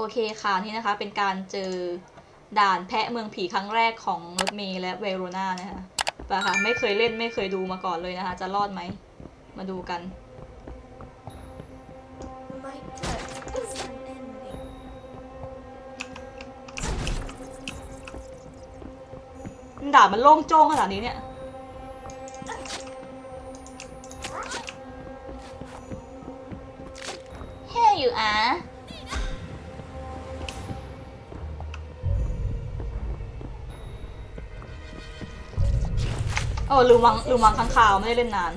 โอเคค่ะนี่นะคะเป็นการเจอด่านแพะเมืองผีครั้งแรกของรถเมย์และเวโรนานะคะไปค่ะไม่เคยเล่นไม่เคยดูมาก่อนเลยนะคะ จะรอดไหม มาดูกัน ด่านมันโล่งโจ้งขนาดนี้เนี่ย Here you are โอ้ ลืมวางลืมวางข้างคาวไม่ได้เล่นนาน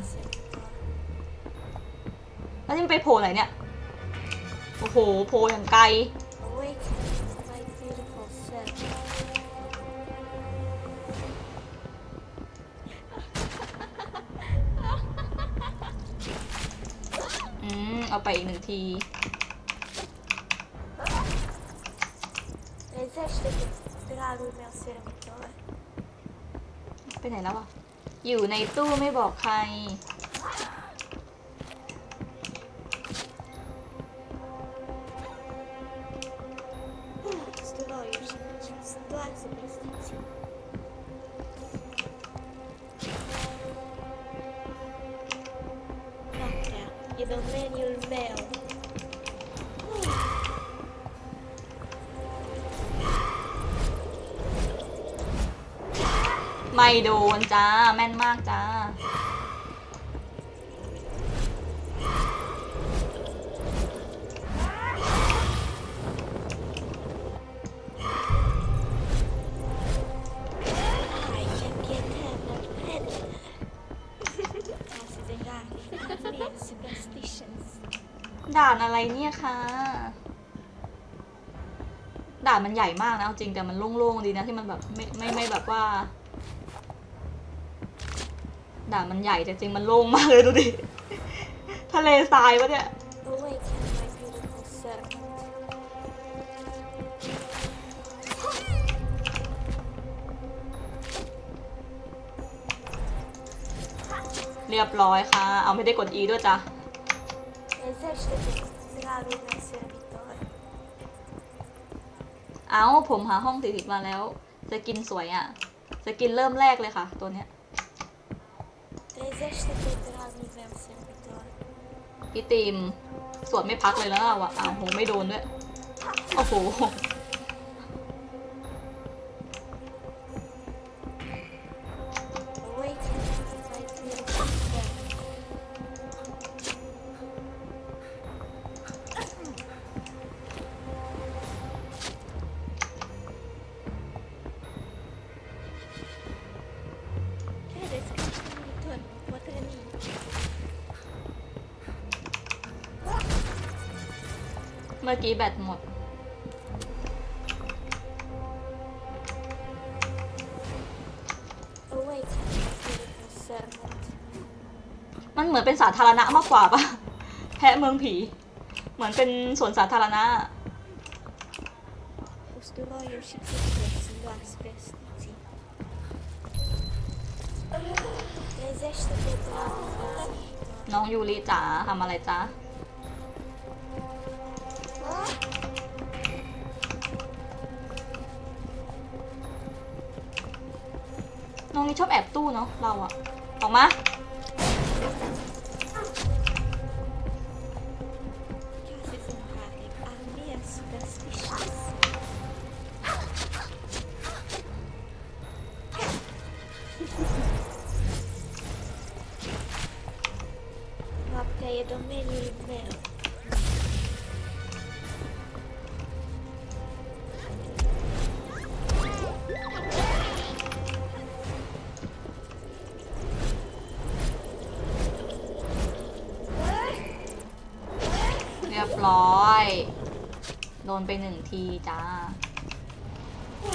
แล้วนี่มันไปโผล่ไหนเนี่ย โอ้โหโผล่อย่างไกล Awaken, my beautiful self. อืม เอาไปอีกหนึ่งที Desejas tirar o meu servitor? ไปไหนแล้วอะ อยู่ในตู้ไม่บอกใคร Idą menu mail. ไม่โดนจ้า แม่นมากจ้า I can get him not pet. Considering me superstitions. ด่านอะไรเนี่ยคะด่านมันใหญ่มากนะเอาจริงแต่มันโล่งๆดีนะที่มันแบบไม่ไม่ไม่แบบว่า ด่านมันใหญ่แต่จริงมันโล่งมากเลยดูดิ ทะเลทรายวะเนี่ย Awaken, my beautiful servant. เรียบร้อยค่ะ เอาไม่ได้กด E ด้วยจ้ะ Desejas tirar o meu servitor? เอาผมหาห้องสี่สิบมาแล้ว สกินสวยอะ่ะ สกินเริ่มแรกเลยค่ะ ตัวเนี้ย Desejas tirar o meu servitor? พี่ตีมสวดไม่พักเลยแล้วเราอะอ้าวโหไม่โดนด้วย โอ้โห มื่อกี้แบตหมด Awaken, my beautiful servant. มันเหมือนเป็นสาธารณะมากกว่าปะแพะเมืองผี เหมือนเป็นสวนสาธารณะ Ustróił się cyklus zła z bestycji. Desejas tirar o meu servitor? น้องยูริจ๋าทำอะไรจ๊ะ น้องนี่ชอบแอบตู้เนาะเราอะออกมา รียบร้อย โดนไปหนึ่งทีจ้า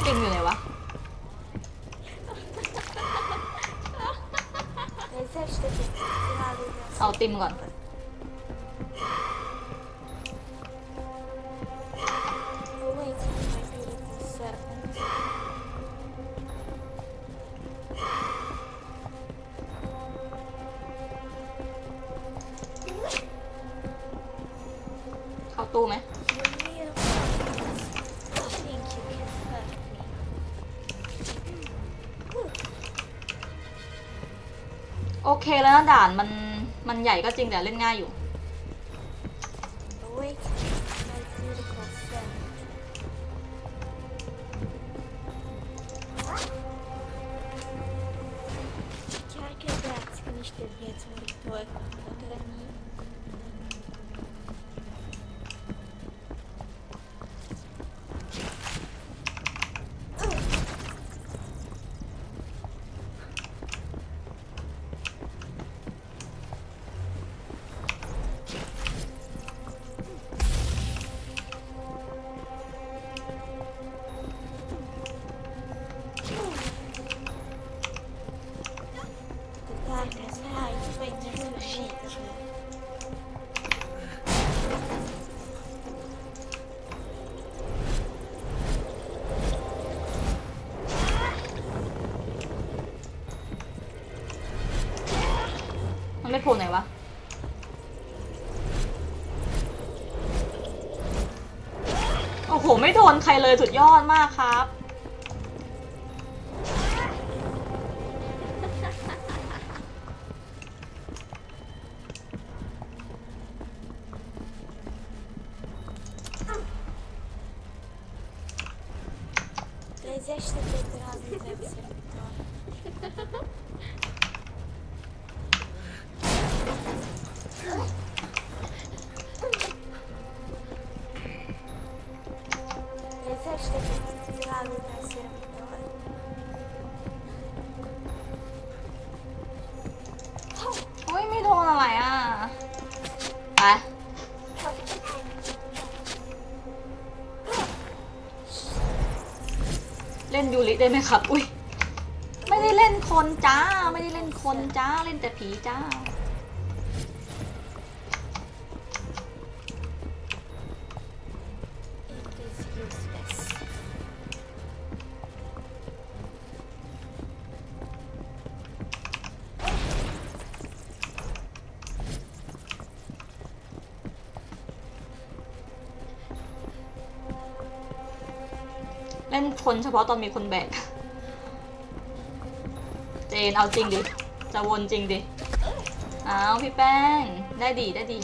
ติมอยู่ไหนวะ Desejas tirar o meu เอาติมก่อน เคแล้วนะด่านมันมันใหญ่ก็จริงแต่เล่นง่ายอยู่ Kerke Bergs bin ich denn jetzt mit Teufel? Oder nie? ผล่ไหนวะโอ้โห ไม่โดนใครเลยสุดยอดมากครับ โอ้ยไม่โดนอะไรอะ ไป เล่นยูริได้ไหมครับ อุ้ย ไม่ได้เล่นคนจ้า ไม่ได้เล่นคนจ้า เล่นแต่ผีจ้า ล่นคนเฉพาะตอนมีคนแบก เจนเอาจริงดิ จะวนจริงดิ เอาพี่แป้ง ได้ดีได้ดี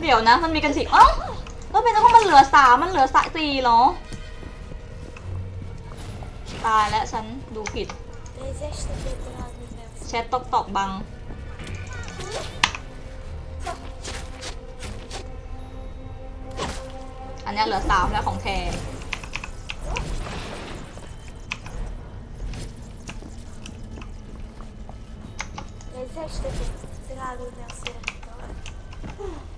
เดี๋ยวนะ มันมีกันสิเอ้าแล้วเป็นเพราะมันเหลือสามมันเหลือสสี่เหรอ ตายแล้วฉันดูผิดแชทตอกตอกบัง นเนี้ยเหลือสามแล้วของแท้ Desejo ter trazido deve ser vitória. The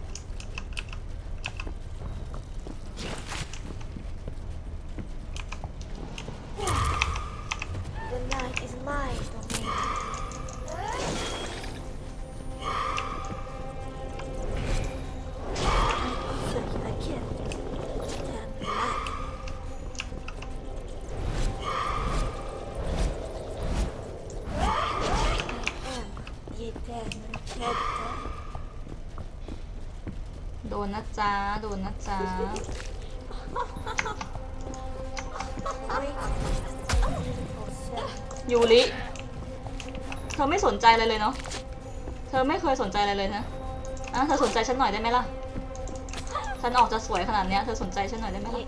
โดนนะจ๊ะ โดนนะจ๊ะยูริ เธอไม่สนใจอะไรเลยเนาะ เธอไม่เคยสนใจอะไรเลยนะอะเธอสนใจฉันหน่อยได้ไหมล่ะ ฉันออกจะสวยขนาดเนี้ย เธอสนใจฉันหน่อยได้ไหมล่ะ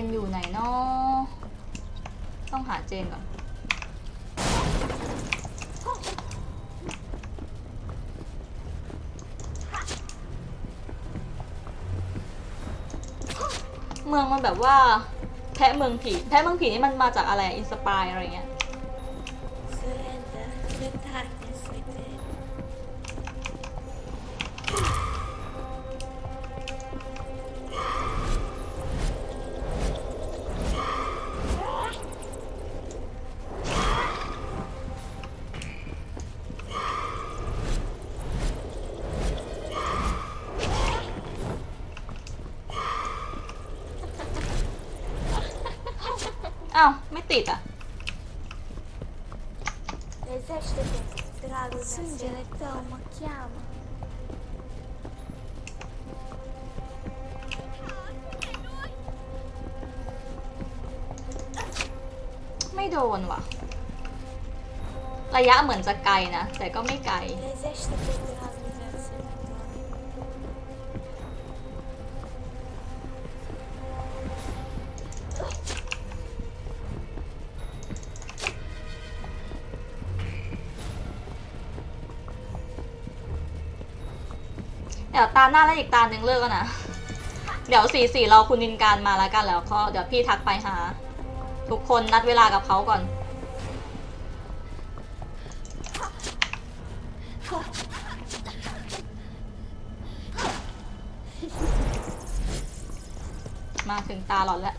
นอยู่ไหนเนาะต้องหาเจนก่อน เมืองมันแบบว่า แพะเมืองผี แพะเมืองผีนี่มันมาจากอะไร อินสปายอะไรเงี้ย ติดอะ L'esercito drago Sunge Toma chiama ไม่โดนว่ะ ระยะเหมือนจะไกลนะ แต่ก็ไม่ไกล L'esercito drago verso าหน้าแล้วอีกตาหนึ่งเลิกแล้วนะ เดี๋ยวสี่สี่รอคุณนินการมาแล้วกันแล้วก็เดี๋ยวพี่ทักไปหา ทุกคนนัดเวลากับเขาก่อน มาถึงตาหลอนแล้ว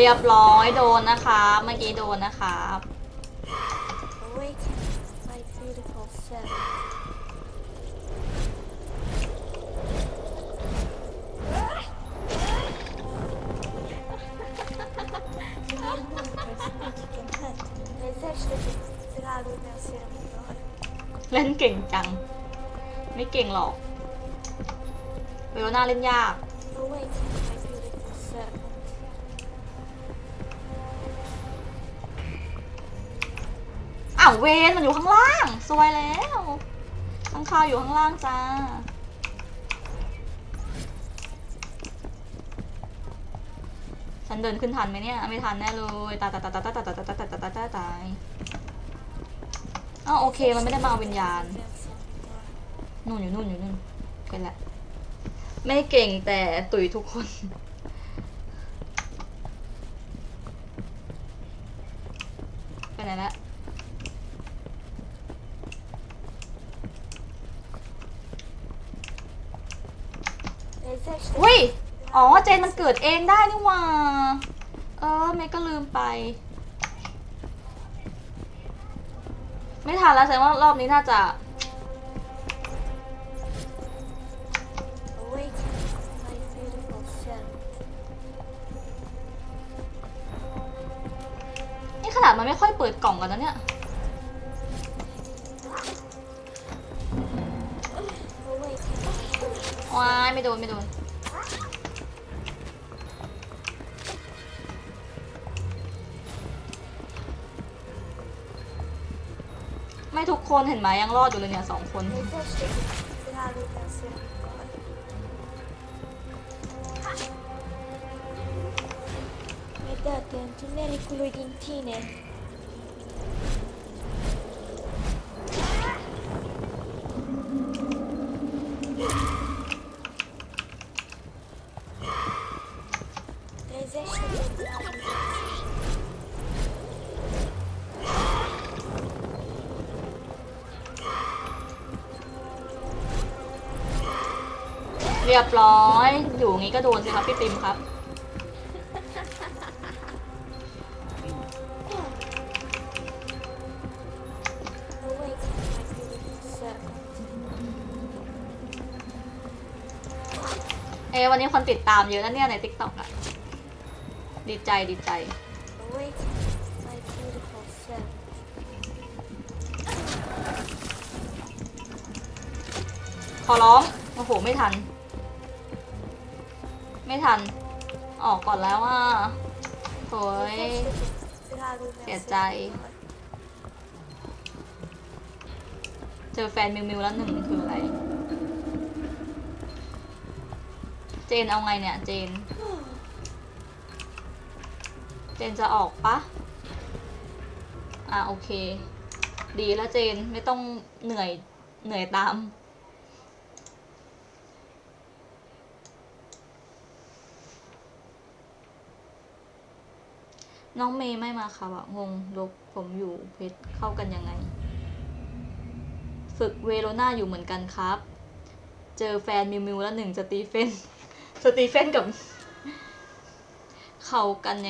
เรียบร้อยโดนนะคะเมื่อกี้โดนนะครับ Awaken my beautiful self. L'esercito drago verso il Toma เล่นเก่งจัง ไม่เก่งหรอกเวโรนาเล่นยากาวเวนมันอยู่ข้างล่างสวยแล้วข้างคาวอยู่ข้างล่างจ้าฉันเดินขึ้นทันไหมเนี่ย ไม่ทันแน่เลยตายตายตายตายตายตายตายตายตายตายตายตายตายอ้าวโอเคมันไม่ได้มาเอาวิญญาณนู่นอยู่นู่นอยู่นู่นเป็นแหละไม่เก่งแต่ตุ๋ยทุกคน ไปไหนละ L'esercito อุ้ย อ๋อเจนมันเกิดเองได้นี่หว่า เออเมย์ก็ลืมไป ไม่ทันแล้วแสดงว่ารอบนี้น่าจะนี่ขนาดมันไม่ค่อยเปิดกล่องกันนะเนี่ยว้ายไม่โดนไม่โดน ไม่ทุกคนเห็นไหมยังรอดอยู่เลยเนี่ยสองคน Guardate, non è quello di Intine. เรียบร้อย อยู่งี้ก็โดนสิครับพี่ติมครับ เอวันนี้คนติดตามเยอะนะเนี่ยใน t ิ k t o k อะดีใจดีใจ ขอร้อง โอ้โห ไม่ทัน ไม่ทัน ออกก่อนแล้วอะโถย Drago verso Che il dai. Toma. เจอแฟนมิวมิวแล้วหนึ่งคืออะไร เจนเอาไงเนี่ย เจน เจนจะออกปะอะโอเค ดีแล้วเจนไม่ต้องเหนื่อยเหนื่อยตาม น้องเมย์ไม่มาค่ะอะงงลบผมอยู่เพชรเข้ากันยังไง ฝึกเวโรนาอยู่เหมือนกันครับ เจอแฟนมิวมิวแล้วหนึ่งสตีเฟนสตีเฟนกับ เข้ากันยัง